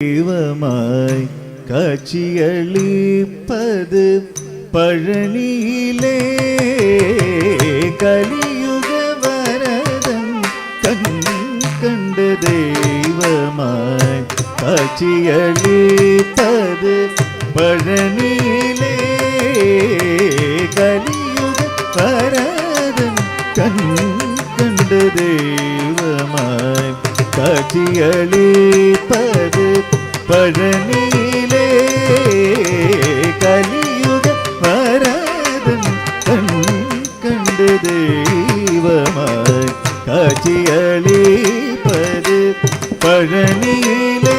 தெய்வமாய் காட்சியளிப்பது பழனியிலே. கலியுக வரதம் கண் கண்ட தெய்வமாய் காட்சியளிப்பது பழனியிலே. கலியுக வரதம் கண் கண்ட தெய்வமாய் காட்சியளிப்பது பழனியிலே கலியுக வரதன் கண் கண்டு தெய்வமாய் காட்சியளிப்பது பழனியிலே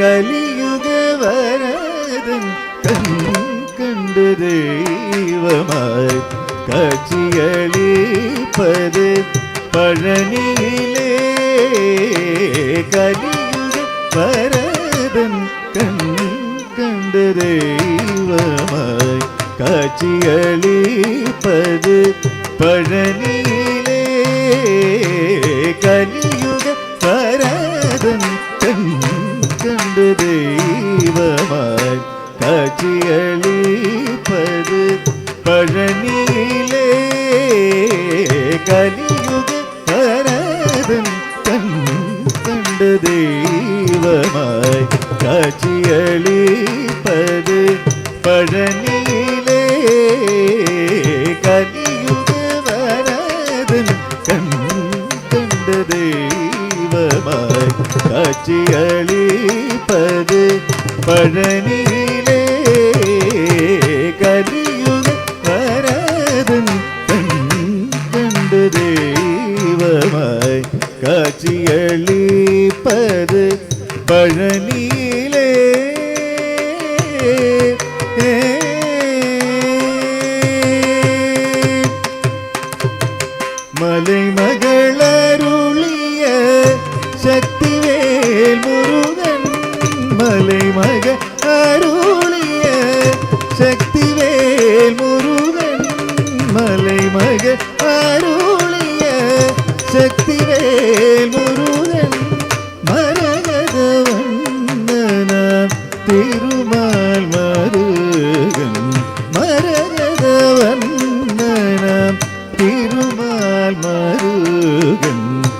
கலியுக வரதன் கண் கண்டு தெய்வமாய் காட்சியளிப்பது பழனியிலே கலியுக வரதன் கண் கண்டு தெய்வமாய் காட்சியளிப்பது பழனியிலே. கலியுக வரதன் கண் கண்டு தெய்வமாய் காட்சியளிப்பது பழனியிலே. கலியுக வரதன் கண் கண்டு தெய்வமாய் காட்சியளிப்பது பழனியிலே கலியுக வரதன் கண் கண்டு காட்சியளிப்பது பழனியிலே. மலை மகளருளிய சக்திவேல் முருகன் மலை மக அருளிய சக்திவேல் முருகன் மலை மக அருளிய சக்திவேல் முருகன் திருமா